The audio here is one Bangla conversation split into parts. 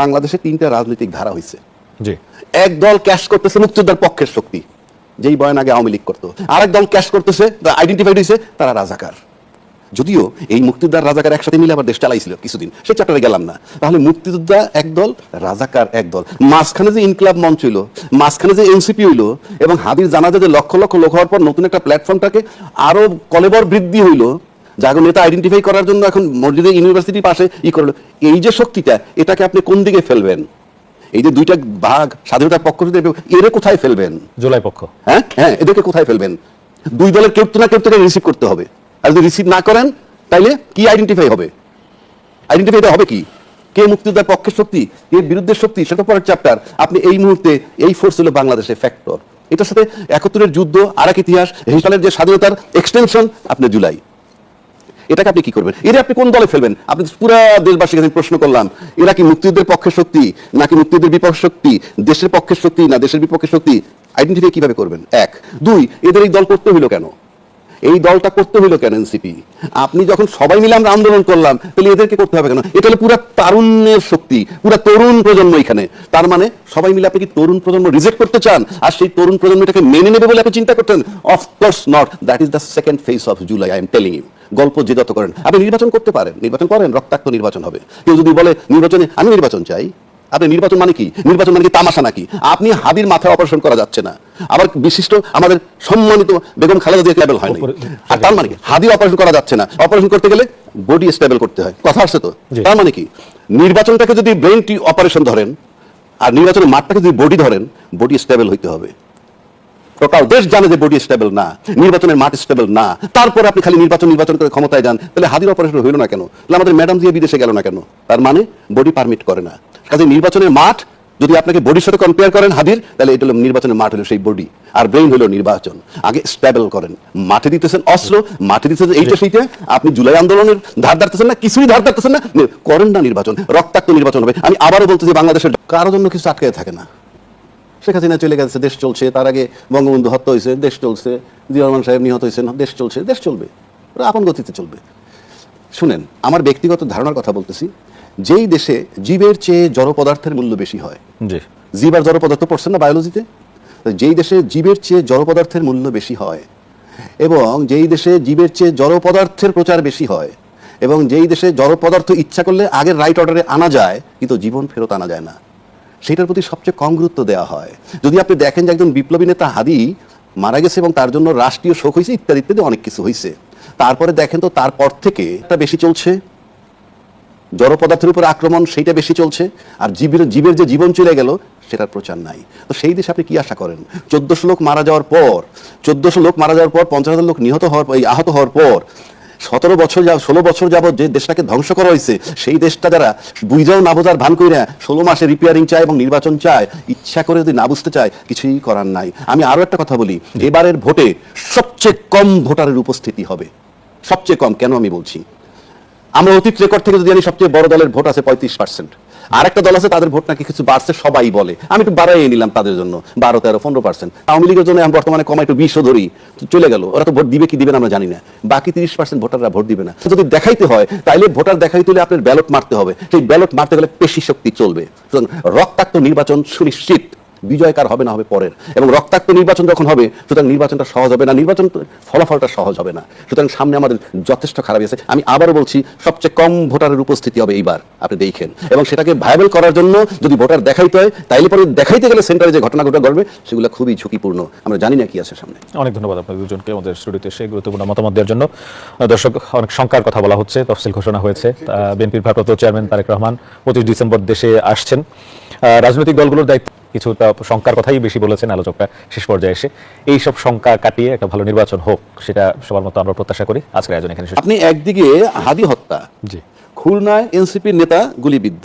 বাংলাদেশে তিনটা রাজনৈতিক ধারা হয়েছে এক দল ক্যাশ করতেছে মুক্তিযোদ্ধার পক্ষের শক্তি যেই বয়ান আগে আওয়ামী লীগ করতো। আরেক দল ক্যাশ করতেছে আইডেন্টিফাইড হয়েছে তারা রাজাকার। যদিও এই মুক্তিযোদ্ধার রাজাকার একসাথে মিলে আবার দেশ চালাইছিল কিছুদিন সে চ্যাপ্টারে গেলাম না। তাহলে মুক্তিযোদ্ধা একদল রাজাকার একদল মাঝখানে যে ইনকলাব মঞ্চ হইল মাঝখানে যে এনসিপি হইল এবং হাদির জানাজা যে লক্ষ লক্ষ লোক হওয়ার পর নতুন একটা প্ল্যাটফর্মটাকে আরও কলেবর বৃদ্ধি হইল জাগো নেতা আইডেন্টিফাই করার জন্য এখন মসজিদে ইউনিভার্সিটির পাশে ই করল। এই যে শক্তিটা এটাকে আপনি কোন দিকে ফেলবেন? এই যে দুইটা ভাগ স্বাধীনতার পক্ষ এরে কোথায় ফেলবেন? জুলাই পক্ষ। হ্যাঁ? হ্যাঁ এদেরকে কোথায় ফেলবেন? দুই দলের কেউ তো না কেউ রিসিভ করতে হবে। আর যদি রিসিভ না করেন তাইলে কি আইডেন্টিফাই হবে? আইডেন্টিফাইটা হবে কি? কে মুক্তিযোদ্ধার পক্ষের শক্তি? কে বিরুদ্ধের শক্তি? সেটা পরের চ্যাপ্টার আপনি এই মুহূর্তে এই ফোর্স হলো বাংলাদেশের ফ্যাক্টর এটার সাথে একাত্তরের যুদ্ধ আর এক ইতিহাস এই সালের যে স্বাধীনতার এক্সটেনশন আপনি জুলাই। এটাকে আপনি কি করবেন? এটা আপনি কোন দলে ফেলবেন? আপনি পুরো দেশবাসীর কাছে প্রশ্ন করলাম, এরা কি মুক্তিযুদ্ধের পক্ষে শক্তি, নাকি মুক্তিযুদ্ধের বিপক্ষে শক্তি, দেশের পক্ষে শক্তি, না দেশের বিপক্ষে শক্তি? আইডেন্টিফাই কীভাবে করবেন? এক। দুই, এদের এই দল করতে হইল কেন? এই দলটা করতে হইল কেন এনসিপি আপনি যখন সবাই মিলে আমরা আন্দোলন করলাম, তাহলে এদেরকে করতে হবে কেন? এটা হলো পুরা তারুণ্যের শক্তি, পুরা তরুণ প্রজন্ম এখানে। তার মানে সবাই মিলে আপনি কি তরুণ প্রজন্ম রিজেক্ট করতে চান? আর সেই তরুণ প্রজন্ম এটাকে মেনে নেবে বলে আপনি চিন্তা করতেন? Of course not that is the second phase of July I am telling you গল্প যে যত করেন। আপনি নির্বাচন করতে পারেন। নির্বাচন করেন, রক্তাক্ত নির্বাচন হবে। কেউ যদি বলে, নির্বাচনে আমি নির্বাচন চাই। আপনি নির্বাচন মানে কি? নির্বাচন মানে কি তামাশা নাকি? আপনি হাবির মাথায় অপারেশন করা যাচ্ছে না। আবার বিশিষ্ট আমাদের সম্মানিত বেগম খালেদা জিয়া লেভেল হয় আর তার মানে কি? হাদির অপারেশন করা যাচ্ছে না। অপারেশন করতে গেলে বডি স্টেবল করতে হয়। কথা আসছে তো। তার মানে কি? নির্বাচনটাকে যদি ব্রেনটি অপারেশন ধরেন আর নির্বাচনের মাঠটাকে যদি বডি ধরেন বডি স্টেবল হইতে হবে। টোটাল দেশ জানে যে বডি স্টেবল না, নির্বাচনের মাঠ স্টেবল না, তারপরে আপনি খালি নির্বাচন নির্বাচন করে ক্ষমতায় যান, তাহলে হাদির অপারেশন হইল না কেন? তাহলে আমাদের ম্যাডাম দিয়ে বিদেশে গেল না কেন? তার মানে বডি পারমিট করে না। কাজে নির্বাচনের মাঠ, যদি আপনাকে বডির সাথে কম্পেয়ার করেন হাদির তাহলে এটা হলো নির্বাচনের মাঠ হলো সেই বডি আর ব্রেইন হলো নির্বাচন। আগে স্টেবল করেন। মাঠে দিতেছেন অস্ত্র, মাঠে দিতেছেন এইটা সেইটা, আপনি জুলাই আন্দোলনের ধার ধারতেছেন না, কিছুই ধার ধারতেছেন না, করেন না নির্বাচন, রক্তাক্ত নির্বাচন হবে। আমি আবারও বলতেছি, বাংলাদেশের কারোর জন্য কিছু আটকে থাকে না। শেখ হাসিনা চলে গেছে দেশ চলছে তার আগে বঙ্গবন্ধু হত্যা হয়েছে দেশ চলছে জিয়া রহমান সাহেব নিহত হয়েছেন দেশ চলছে দেশ চলবে ওরা আপন গতিতে চলবে। শুনেন আমার ব্যক্তিগত ধারণার কথা বলতেছি যেই দেশে জীবের চেয়ে জড় পদার্থের মূল্য বেশি হয় জি। জীব আর জড় পদার্থ পড়ছেন না বায়োলজিতে যেই দেশে জীবের চেয়ে জড় পদার্থের মূল্য বেশি হয় এবং যেই দেশে জীবের চেয়ে জড় পদার্থের প্রচার বেশি হয় এবং যেই দেশে জড় পদার্থ ইচ্ছা করলে আগের রাইট অর্ডারে আনা যায় কিন্তু জীবন ফেরত আনা যায় না। সেটার প্রতি সবচেয়ে কম গুরুত্ব দেওয়া হয়। যদি আপনি দেখেন যে একজন বিপ্লবী নেতা হাদি মারা গেছে এবং তার জন্য রাষ্ট্রীয় শোক হয়েছে, ইত্যাদি ইত্যাদি অনেক কিছু হয়েছে। তারপরে দেখেন তো তারপর থেকে এটা বেশি চলছে। জড় পদার্থের উপর আক্রমণ সেইটা বেশি চলছে। আর জীবের জীবের যে জীবন চলে গেল, সেটার প্রচার নাই। তো সেই দেশে আপনি কি আশা করেন? চোদ্দশো লোক মারা যাওয়ার পর, চোদ্দশো লোক মারা যাওয়ার পর, পঞ্চাশ হাজার লোক নিহত হওয়ার আহত হওয়ার পর সতেরো বছর যা ষোলো বছর যাবত যে দেশটাকে ধ্বংস করা হয়েছে, সেই দেশটা যারা বুঝাও না বোঝার ভান না ষোলো মাসে রিপেয়ারিং চায় এবং নির্বাচন চায়, ইচ্ছা করে যদি না বুঝতে চায়, কিছুই করার নাই। আমি আরও একটা কথা বলি, এবারের ভোটে সবচেয়ে কম ভোটারের উপস্থিতি হবে। সবচেয়ে কম, কেন আমি বলছি? আমরা অতীত রেকর্ড থেকে যদি জানি সবচেয়ে বড় দলের ভোট আছে পঁয়ত্রিশ পার্সেন্ট আর একটা দল আছে, তাদের ভোট নাকি কিছু বাড়ছে, সবাই বলে। আমি একটু বাড়াই নিলাম তাদের জন্য, বারো, তেরো, পনেরো পার্সেন্ট আওয়ামী লীগের জন্য বর্তমানে কমাই একটু বিশও ধরি চলে গেল। ওরা তো ভোট দিবে কি দিবে আমরা জানি না। বাকি তিরিশ পার্সেন্ট ভোটাররা ভোট দিবে না। যদি দেখাইতে হয়, তাইলে ভোটার দেখাইতে হলে আপনার ব্যালট মারতে হবে। সেই ব্যালট মারতে গেলে পেশি শক্তি চলবে। রক্তাক্ত নির্বাচন সুনিশ্চিত। বিজয় কার হবে না হবে পরের। এবং রক্তাক্ত নির্বাচন যখন হবে, সুতরাং নির্বাচনটা সহজ হবে না, নির্বাচন ফলাফলটা সহজ হবে না। সুতরাং সামনে আমাদের যথেষ্ট খারাপ আছে আমি আবারও বলছি, সবচেয়ে কম ভোটারের উপস্থিতি হবে এইবার, আপনি দেখেন। এবং সেটাকে ভায়াবল করার জন্য যদি ভোটার দেখাইতে হয়, তাইলে পরে দেখাইতে গেলে সেন্টারে যে ঘটনাগুলো ঘটবে সেগুলো খুবই ঝুঁকিপূর্ণ। আমরা জানি না কি আছে সামনে। অনেক ধন্যবাদ আপনাদের দুজনকে আমাদের স্টুডিওতে সেই গুরুত্বপূর্ণ মতামত দেওয়ার জন্য। দর্শক, অনেক শঙ্কার কথা বলা হচ্ছে, তফসিল ঘোষণা হয়েছে। বিএনপির ভারপ্রাপ্ত চেয়ারম্যান তারেক রহমান পঁচিশ ডিসেম্বর দেশে আসছেন। রাজনৈতিক দলগুলোর দায়িত্ব কিছুটা শঙ্কার কথাই বেশি বলেছেন আলোচকরা শেষ পর্যায়ে এসে। এই সব শঙ্কা কাটিয়ে একটা ভালো নির্বাচন হোক সেটা সবার মতো আমরা প্রত্যাশা করি। আজকের আয়োজন এখানে আপনি একদিকে হাদি হত্যা জি। খুলনায় এনসিপির নেতা গুলিবিদ্ধ।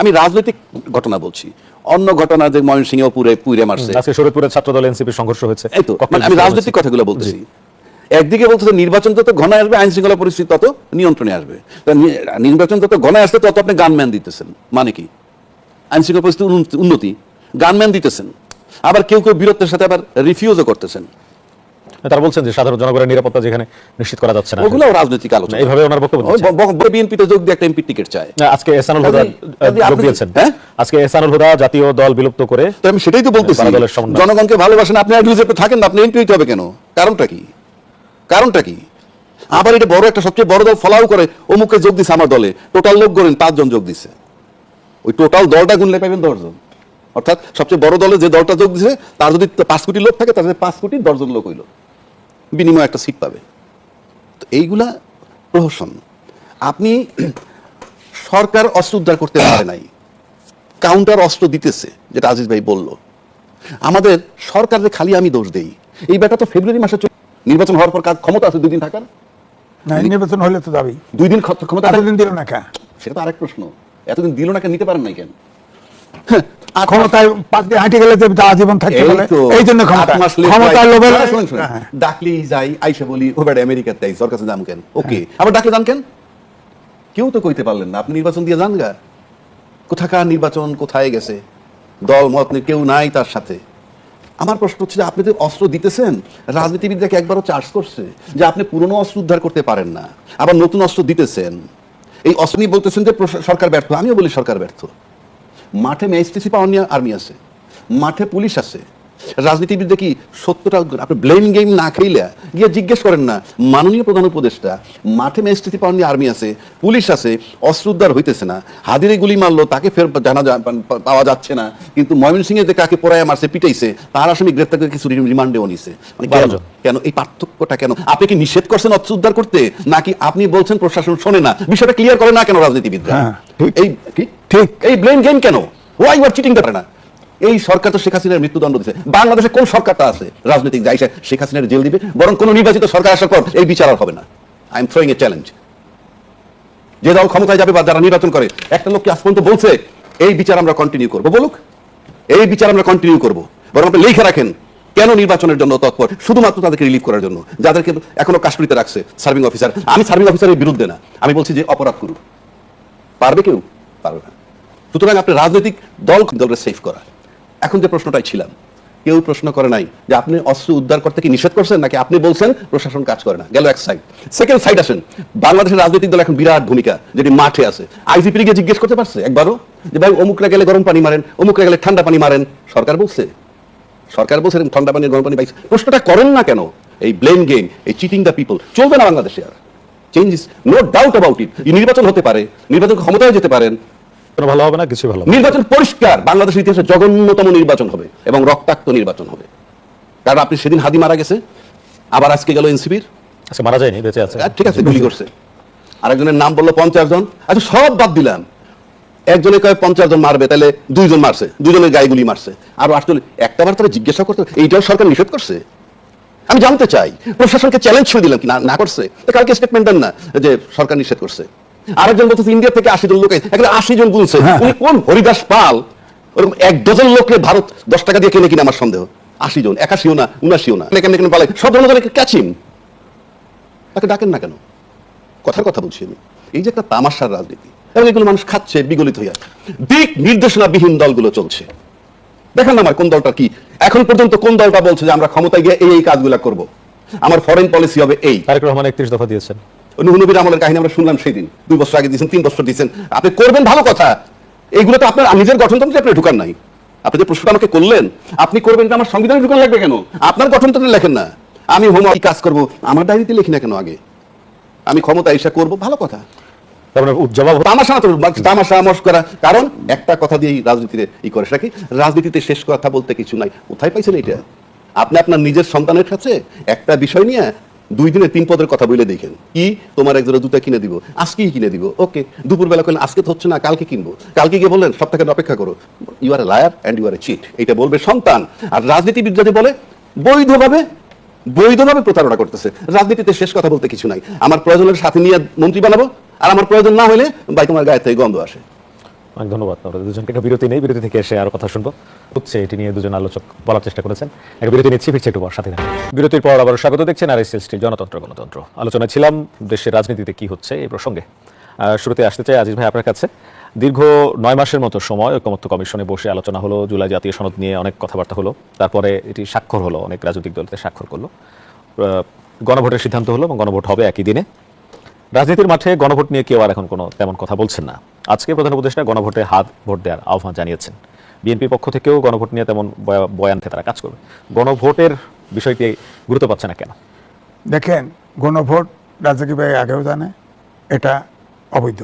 আমি রাজনৈতিক ঘটনা বলছি অন্য ঘটনা যে ময়মনসিংহ পুরে পুরে মারছে। আজকে শরীরপুরের ছাত্র দল এনসিপির সংঘর্ষ হয়েছে। এই তো মানে আমি রাজনৈতিক? কথাগুলো বলতেছি। একদিকে বলতেছে নির্বাচন যত ঘনায় আসবে আইন শৃঙ্খলা পরিস্থিতি তত নিয়ন্ত্রণে আসবে। নির্বাচন যত ঘনায় আসবে তত আপনি গানম্যান দিতেছেন। মানে কি? আইন শৃঙ্খলা পরিস্থিতি উন্নতি। গানম্যান দিতেছেন। আবার কেউ কেউ বীরত্বের সাথে আবার রিফিউজও করতেছেন। তারা বলছেন যে সাধারণ জনগণের নিরাপত্তা যেখানে নিশ্চিত করা যাচ্ছে না। ওগুলো রাজনৈতিক আলোচনা। এইভাবে ওনার বক্তব্য বিএনপিতে যোগ দিয়ে একটা এমপি টিকিট চায়। আজকে এহসানুল হুদা যোগ দিয়েছেন। হ্যাঁ? আজকে এহসানুল হুদা জাতীয় দল বিলুপ্ত করে তো আমি সেটাই তো বলতেছি। জনগণকে ভালোবাসেন আপনি থাকেন না আপনি এমপি হবে কেন? কারণটা কি? কারণটা কি? আবার এটা বড় একটা সবচেয়ে বড় দল ফলাও করে অমুকে যোগ দিছে আমার দলে। টোটাল লোক গণেন পাঁচজন যোগ দিছে। ওই টোটাল দলটা গুনলে পাবেন দশজন। অর্থাৎ সবচেয়ে বড় দলে যে দলটা যোগ দিছে তার যদি পাঁচ কোটি লোক থাকে তাহলে পাঁচ কোটি দশজন লোক হইল। বিনিময়ে একটা সিট পাবে। তো এইগুলা প্রহসন। আপনি সরকার অস্ত্র উদ্ধার করতে পারে নাই। কাউন্টার অস্ত্র দিতেছে যেটা আজিজ ভাই বলল। আমাদের সরকারের খালি আমি দোষ দেই। এই ব্যাটা তো ফেব্রুয়ারি মাসে নির্বাচন হওয়ার পর কাজ ক্ষমতা আছে দুই দিন থাকার না নির্বাচন হলে তো যাবেই। দুই দিন ক্ষ- ক্ষমতা দিল না কে? সেটা তো আরেক প্রশ্ন। এতদিন দিল না কেন নিতে পারেন নাই কেন? মাস- ক্ষমতায় পাক দিয়ে গেলে যে আজীবন থাকতে বলে এই জন্য ক্ষমতা আট মাস late ক্ষমতার লোভে না, শুনেন, শুনেন। হ্যাঁ। ডাকলেই যাই আইসা বলি ও বেটা আমেরিকাতে আইস ওর কাছে কেন? ওকে আবার ডাকলে যান কেন? কেউ তো কইতে পারলেন না আপনি নির্বাচন দিয়ে যান গা। কোথাকার নির্বাচন কোথায় গেছে? দল মত কেউ নাই তার সাথে। আমার প্রশ্ন হচ্ছে যে আপনি যে অস্ত্র দিতেছেন রাজনীতিবিদরা একবারও চার্জ করছে যে আপনি পুরনো অস্ত্র উদ্ধার করতে পারেন না আবার নতুন অস্ত্র দিতেছেন? এই অস্ত্র নিয়ে বলতেছেন যে সরকার ব্যর্থ আমিও বলি সরকার ব্যর্থ। মাঠে ম্যাজিস্ট্রেসি পাওয়ার নিয়ে আর্মি আছে। মাঠে পুলিশ আছে। রাজনীতিবিদরা কি সত্যটা আপনি ব্লেম গেম না খেলে গিয়ে জিজ্ঞেস করেন না। মাননীয় প্রধান উপদেষ্টা মাঠে ম্যাজিস্ট্রেসি পাওয়ার নিয়ে আর্মি আছে পুলিশ আছে অস্ত্র উদ্ধার হইতেছে না। হাদিরে গুলি মারলো তাকে ফের জানা পাওয়া যাচ্ছে না। কিন্তু ময়মনসিংহে যে কাকে পড়ায় মারছে পিটাইছে তার আসামি গ্রেপ্তার করে কিছু রিমান্ডেও নিছে। মানে কেন কেন? এই পার্থক্যটা কেন? আপনি কি নিষেধ করছেন অস্ত্র উদ্ধার করতে? নাকি আপনি বলছেন প্রশাসন শোনে না? বিষয়টা ক্লিয়ার করে না কেন রাজনীতিবিদরা? হ্যাঁ, ঠিক। ঠিক। এই ব্লেম গেম কেন? ওয়াই আর চিটিং করে না এই সরকার তো শেখ হাসিনার মৃত্যুদণ্ড দিচ্ছে বাংলাদেশে কোন সরকারটা আছে? রাজনৈতিক যাই শেখ হাসিনার জেল দিবে, বরং কোন নির্বাচিত সরকার আসার পর এই বিচার আর হবে না। I am throwing a challenge যে দল ক্ষমতায় যাবে বা যারা নির্বাচন করে, একটা লোক কি আজ পর্যন্ত বলছে, এই বিচার আমরা কন্টিনিউ করব? বলুক। এই বিচার আমরা কন্টিনিউ করব। বরং আপনি লিখে রাখেন, কেন নির্বাচনের জন্য তৎপর? শুধুমাত্র তাদেরকে রিলিভ করার জন্য। যাদেরকে এখনও কাশ্মীরিতে রাখছে সার্ভিং অফিসার আমি সার্ভিং অফিসারের বিরুদ্ধে না। আমি বলছি যে অপরাধ করুক পারবে কেউ? পারবে না। সুতরাং আপনি রাজনৈতিক দল দলকে সেফ করা। এখন যে প্রশ্নটাই ছিলাম, কেউ প্রশ্ন করে নাই যে আপনি অস্ত্র উদ্ধার করতে কি নিষেধ করছেন নাকি আপনি বলছেন প্রশাসন কাজ করে না? গেল এক সাইড সেকেন্ড সাইড আসেন। বাংলাদেশের রাজনৈতিক দল এখন বিরাট ভূমিকা যেটি মাঠে আছে। আইজিপি গিয়ে জিজ্ঞেস করতে পারছে একবারও? যে ভাই, অমুকরা গেলে গরম পানি মারেন, অমুকরা গেলে ঠান্ডা পানি মারেন। সরকার বলছে। সরকার বলছে ঠান্ডা পানি গরম পানি পাইছে প্রশ্নটা করেন না কেন? এই ব্লেম গেম এই চিটিং দ্য পিপল চলবে না বাংলাদেশে আর। Change is no doubt about it নির্বাচন হতে পারে। নির্বাচন ক্ষমতায় যেতে পারেন। ভালো হবে না কিছু ভালো নির্বাচন পরিষ্কার বাংলাদেশের ইতিহাসে জঘন্যতম নির্বাচন হবে এবং রক্তাক্ত নির্বাচন হবে। কারণ আপনি সেদিন হাদি মারা গেছে আবার আজকে গেল এনসিপির। আচ্ছা মারা যায়নি বেঁচে আছে। ঠিক আছে গুলি করছে। আরেকজনের নাম বলল পঞ্চাশ জন। আচ্ছা সব বাদ দিলাম। একজনে কয় পঞ্চাশ জন মারবে তাহলে দুইজন মারছে দুজনের গায়ে গুলি মারছে। আর আসলে একটা বার তারা জিজ্ঞাসা করতে এইটাও সরকার নিষেধ করছে। আমি জানতে চাই প্রশাসনকে চ্যালেঞ্জ ছুঁয়ে দিলাম কি না না করছে? কালকে স্টেটমেন্ট দেন না যে সরকার নিষেধ করছে। আরেকজন বলতেছে ইন্ডিয়া থেকে আশি জন লোক একটা আশি জন গুলছে উনি কোন হরিদাস পাল? ওরকম এক ডজন লোককে ভারত দশ টাকা দিয়ে কিনে কিনে আমার সন্দেহ। আশি জন একাশিও না উনাশিও না। কেমন কেমন পালাই সব ধরনের ক্যাচিং তাকে ডাকেন না কেন? কথার কথা বলছি আমি। এই যে একটা তামাশার রাজনীতি এবং এগুলো মানুষ খাচ্ছে বিগলিত হইয়া দিক নির্দেশনাবিহীন দলগুলো চলছে। দেখেন না আমার কোন দলটা কি। এখন পর্যন্ত কোন দলটা বলছে যে আমরা ক্ষমতায় গিয়ে এই এই কাজগুলো করব? আমার ফরেন পলিসি হবে এই। তারেক রহমান একত্রিশ দফা দিয়েছেন। নবীর আমলের কাহিনী আমরা শুনলাম সেই দিন। দুই বছর আগে দিয়েছেন তিন বছর দিয়েছেন। আপনি করবেন ভালো কথা। এইগুলো তো আপনার নিজের গঠনতন্ত্রে আপনি ঢুকান নাই। আপনি যে প্রশ্নটা আমাকে করলেন আপনি করবেন আমার সংবিধানে ঢুকান লাগবে কেন? আপনার গঠনতন্ত্রে লেখেন না। আমি হোম কি কাজ করব? আমার ডায়েরিতে লিখি না কেন আগে? আমি ক্ষমতা এসে করব ভালো কথা। তামাশা তামাশা মস্করা কারণ একটা কথা দিয়েই রাজনীতিতে ই করে সেটা কি? রাজনীতিতে শেষ কথা বলতে কিছু নাই। কোথায় পাইছেন এটা আপনি আপনার নিজের সন্তানের কাছে একটা বিষয় নিয়ে দুই দিনে তিন পদের কথা বলে দেখেন। কি তোমার এক জোড়া জুতা কিনে দিব, আজকেই কিনে দিব, ওকে। দুপুরবেলা করলেন আজকে তো হচ্ছে না, কালকে কিনবো। কালকে গিয়ে বললেন, সপ্তাহে অপেক্ষা করো। You are a liar and you are a cheat এটা বলবে সন্তান। আর রাজনীতিবিদ যে বলে, বৈধভাবে বৈধভাবে প্রতারণা করতেছে। রাজনীতিতে শেষ কথা বলতে কিছু নাই। আমার প্রয়োজনের সাথে নিয়ে মন্ত্রী বানাবো, আর আমার প্রয়োজন না হলে ভাই তোমার গায়ে থেকে গন্ধ আসে। অনেক ধন্যবাদ। আমরা দুজনকে একটা বিরতি নেই, বিরতি থেকে এসে আরও কথা শুনব। হচ্ছে এটি নিয়ে দুজন আলোচক বলার চেষ্টা করেছেন। একটা বিরতি নিচ্ছি, ফিরছে একটু পর সাথে। বিরতির পর আবার স্বাগত দেখছেন আর এসএলটি জনতন্ত্র, গণতন্ত্র। আলোচনায় ছিলাম দেশের রাজনীতিতে কি হচ্ছে এই প্রসঙ্গে। শুরুতে আসতে চাই আজিজ ভাই আপনার কাছে। দীর্ঘ নয় মাসের মতো সময় ঐকমত্য কমিশনে বসে আলোচনা হলো, জুলাই জাতীয় সনদ নিয়ে অনেক কথাবার্তা হলো। তারপরে এটি স্বাক্ষর হলো, অনেক রাজনৈতিক দলতে স্বাক্ষর করল। গণভোটের সিদ্ধান্ত হলো এবং গণভোট হবে একই দিনে। রাজনীতির মাঠে গণভোট নিয়ে কেউ আর এখন কোনো তেমন কথা বলছেন না। আজকে প্রধান উপদেষ্টা গণভোটে হাত ভোট দেওয়ার আহ্বান জানিয়েছেন। বিএনপির পক্ষ থেকেও গণভোট নিয়ে তেমন বয়ান বয়ানকে তারা কাজ করবে। গণভোটের বিষয়টি গুরুত্ব পাচ্ছে না কেন? দেখেন, গণভোট রাজাকি ভাই আগেও জানে, এটা অবৈধ।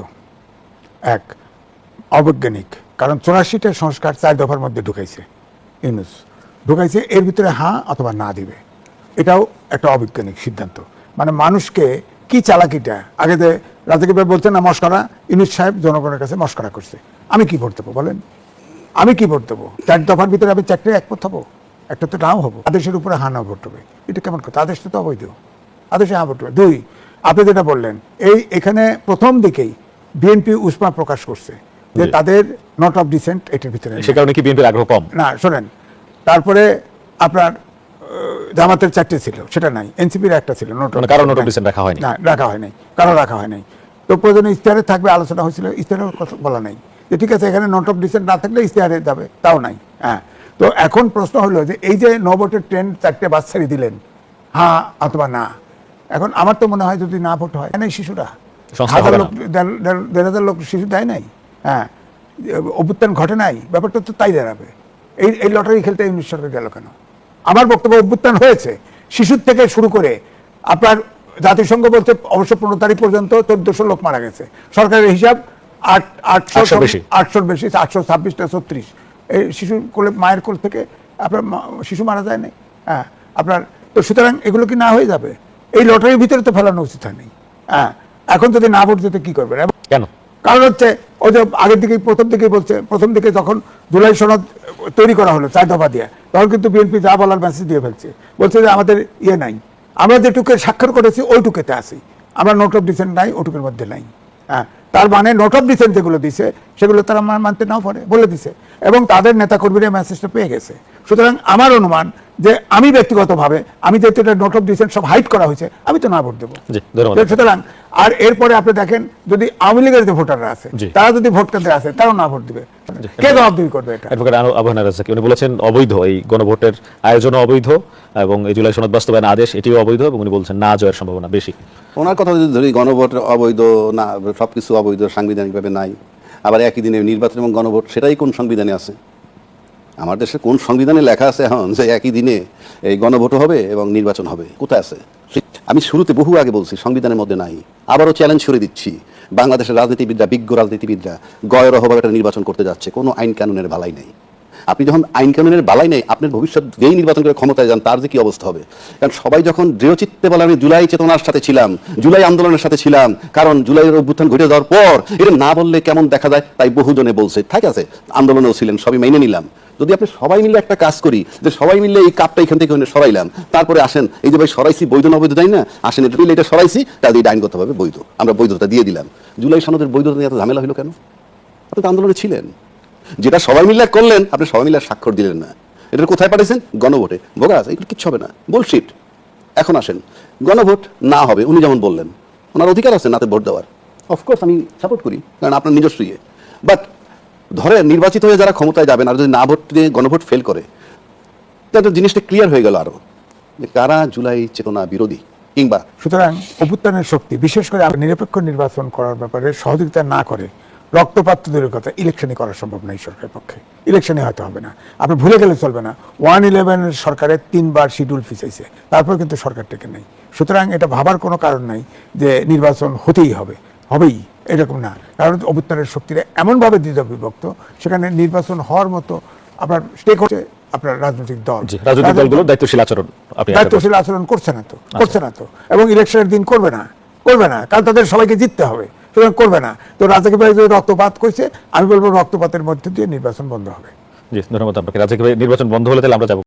এক, অবৈজ্ঞানিক। কারণ চৌরাশিটা সংস্কার চার দফার মধ্যে ঢুকাইছে ইউনুস। ঢুকাইছে, এর ভিতরে হাঁ অথবা না দিবে। এটাও একটা অবৈজ্ঞানিক সিদ্ধান্ত। মানে মানুষকে কি চালাকিটা আগে যে রাজাকি ভাই বলছেন না মস্করা ইউনুস সাহেব জনগণের কাছে মস্করা করছে। আমি কি ভোট দেবো বলেন? আমি কি ভোট দেবো? চার দফার ভিতরে আমি চারটে একমত হব? একটা তো নাও হব। আদেশের উপরে হা না ভোট হবে। এটা কেমন কথা? আদেশটা তো অবৈধ। আদেশে হা ভোট হবে। দুই আপনি যেটা বললেন এই এখানে প্রথম দিকেই বিএনপি উষ্মা প্রকাশ করছে যে তাদের নট অফ ডিসেন্ট এটার ভিতরে সে কারণে কি বিএনপির আগ্রহ কম? না শোনেন। তারপরে আপনার জামাতের চারটে ছিল সেটা নাই এনসিপির একটা ছিল নোট মানে কারও dissent রাখা হয়নি। না রাখা হয় নাই কারও রাখা হয় নাই তো প্রয়োজনে ইস্তেহারে থাকবে আলোচনা হয়েছিল ইস্তেহারের কথা বলা নাই। যে ঠিক আছে এখানে নোট অফ ডিসেন্ট না থাকলে ইস্তেহারে যাবে তাও নাই হ্যাঁ। তো এখন প্রশ্ন হলো যে এই যে নভোটের ট্রেন চারটে বাস ছেড়ে দিলেন হ্যাঁ অথবা না? এখন আমার তো মনে হয় যদি না ভোট হয় এখানে শিশুরা। হাজার লোক দেড় হাজার লোক শিশু দেয় নাই হ্যাঁ। অভ্যুত্থান ঘটে নাই ব্যাপারটা তো তাই দাঁড়াবে। এই এই লটারি খেলতে ইউনিট সরকার গেল কেন? আমার বক্তব্য অভ্যুত্থান হয়েছে। শিশুর থেকে শুরু করে আপনার জাতিসংঘ বলছে অবশ্য পনেরো তারিখ পর্যন্ত চোদ্দশো লোক মারা গেছে। সরকারের হিসাব আট আটশো আটশোর বেশি। আটশো ছাব্বিশটা ছত্রিশ। এই শিশুর কোলে মায়ের কোল থেকে আপনার শিশু মারা যায় নাই। হ্যাঁ আপনার তো সুতরাং এগুলো কি না হয়ে যাবে? এই লটারির ভিতরে তো ফেলানো উচিত হয়নি হ্যাঁ এখন যদি না ভোট দিতে কি করবেন? কেন? কারণ হচ্ছে ওই যে আগের দিকেই প্রথম দিকেই বলছে প্রথম দিকে যখন জুলাই সনদ তৈরি করা হলো চার দফা দিয়ে তখন কিন্তু বিএনপি যা বলার মেসেজ দিয়ে ফেলছে। বলছে যে আমাদের ইয়ে নাই। আমরা যেটুকু স্বাক্ষর করেছি ওইটুকুতে আছি। আমরা নোট অফ ডিসেন্ট নাই ওটুকুর মধ্যে নাই। হ্যাঁ তার মানে নোট অফ ডিসেন্ট যেগুলো দিছে সেগুলো তারা মা- মানতে নাও পারে বলে দিছে। এবং তাদের নেতাকর্মীরা মেসেজটা পেয়ে গেছে। সুতরাং আমার অনুমান যে আমি ব্যক্তিগতভাবে আমি যেহেতু এটা নোট অফ ডিসেন্ট সব হাইট করা হয়েছে আমি তো না ভোট দেবো। সুতরাং আর এরপরে আপনি দেখেন যদি আওয়ামী লীগের যে ভোটাররা আছে তারা যদি ভোট কেন্দ্রে আছে তারাও না ভোট দিবে। কে জবাবদিহি করবে এটা? অ্যাডভোকেট আবহানা রাজাকি উনি বলেছেন অবৈধ এই গণভোটের আয়োজনও অবৈধ এবং এই জুলাই সনদ বাস্তবায়ন আদেশ এটিও অবৈধ এবং উনি বলছেন না জয়ের সম্ভাবনা বেশি। ওনার কথা যদি ধরি গণভোট অবৈধ না সবকিছু অবৈধ সাংবিধানিকভাবে নাই। আবার একই দিনে নির্বাচন এবং গণভোট সেটাই কোন সংবিধানে আছে? আমার দেশে কোন সংবিধানে লেখা আছে এখন যে একই দিনে এই গণভোট হবে এবং নির্বাচন হবে? কোথায় আছে? আমি শুরুতে বহু আগে বলছি, সংবিধানের মধ্যে নাই। আবারও চ্যালেঞ্জ করে দিচ্ছি। বাংলাদেশের রাজনীতিবিদরা, বিজ্ঞ রাজনীতিবিদরা গয়েরহভাবে একটা নির্বাচন করতে যাচ্ছে। কোনো আইন কানুনের বালাই নেই। আপনি যখন আইন কানুনের বালাই নেই, আপনার ভবিষ্যৎ যেই নির্বাচন করে ক্ষমতায় যান, তার যে কি অবস্থা হবে? কারণ সবাই যখন দৃঢ়চিত্তে বলে, আমি জুলাই চেতনার সাথে ছিলাম, জুলাই আন্দোলনের সাথে ছিলাম, কারণ জুলাইয়ের অভ্যুত্থান ঘটে যাওয়ার পর এটা না বললে কেমন দেখা যায়? তাই বহুজনে বলছে, ঠিক আছে, আন্দোলনেও ছিলেন, সবই মেনে নিলাম। যদি আপনি সবাই মিলে একটা কাজ করি, যে সবাই মিলে এই কাপটা এখান থেকে ওখানে সরাইলাম, তারপরে আসেন, এই যে ভাই সরাইছি, বৈধ না বৈধ তাই না? আসেন, এটা এটা সরাইছি তাহলে এটা আইনগতভাবে বৈধ। আমরা বৈধতা দিয়ে দিলাম। জুলাই সনদের বৈধতা নিয়ে এত ঝামেলা হলো কেন? আপনি তো আন্দোলনে ছিলেন। যেটা সবাই মিলে করলেন, আপনি সবাই মিলে স্বাক্ষর দিলেন না। এটা কোথায় পাঠিয়েছেন? গণভোটে। বোগাস এগুলো কিচ্ছু হবে না। বলশিট এখন আসেন। গণভোট না হবে, উনি যেমন বললেন। ওনার অধিকার আছে নাতে ভোট দেওয়ার। অফকোর্স আমি সাপোর্ট করি, কারণ আপনার নিজস্ব ইয়ে। বাট ধরে নির্বাচিত হয়ে যারা ক্ষমতায় যাবেন আর যদি না ভোট দিয়ে গণভোট ফেল করে, তাহলে জিনিসটা ক্লিয়ার হয়ে গেল আরও। যে কারা জুলাই চেতনা বিরোধী কিংবা সুতরাং অভ্যুত্থানের শক্তি, বিশেষ করে নিরপেক্ষ নির্বাচন করার ব্যাপারে সহযোগিতা না করে রক্তপাত দূরের কথা ইলেকশনই করা সম্ভব নয় সরকারের পক্ষে। ইলেকশনে হয়তো হবে না। আপনি ভুলে গেলে চলবে না। ওয়ান ইলেভেনের সরকারের তিনবার শিডিউল ফিসাইছে তারপর কিন্তু সরকার টেকে নেই। সুতরাং এটা ভাবার কোনো কারণ নাই যে নির্বাচন হতেই হবে। হবেই এরকম না। কারণ অভ্যুত্থানের শক্তিটা এমনভাবে দ্বিধা বিভক্ত সেখানে নির্বাচন হওয়ার মতো আপনার স্টেক হচ্ছে আপনার রাজনৈতিক দল। রাজনৈতিক দলগুলোর দায়িত্বশীল আচরণ। দায়িত্বশীল আচরণ করছে না তো করছে না তো। এবং ইলেকশনের দিন করবে না করবে না। কারণ তাদের সবাইকে জিততে হবে সুতরাং করবে না। তো রাজাকে ভাই যদি রক্তপাত করছে আমি বলব রক্তপাতের মধ্যে দিয়ে নির্বাচন বন্ধ হবে। জি ধন্যবাদ আপনাকে। রাজাকি ভাই নির্বাচন বন্ধ হলে তাহলে আমরা যাব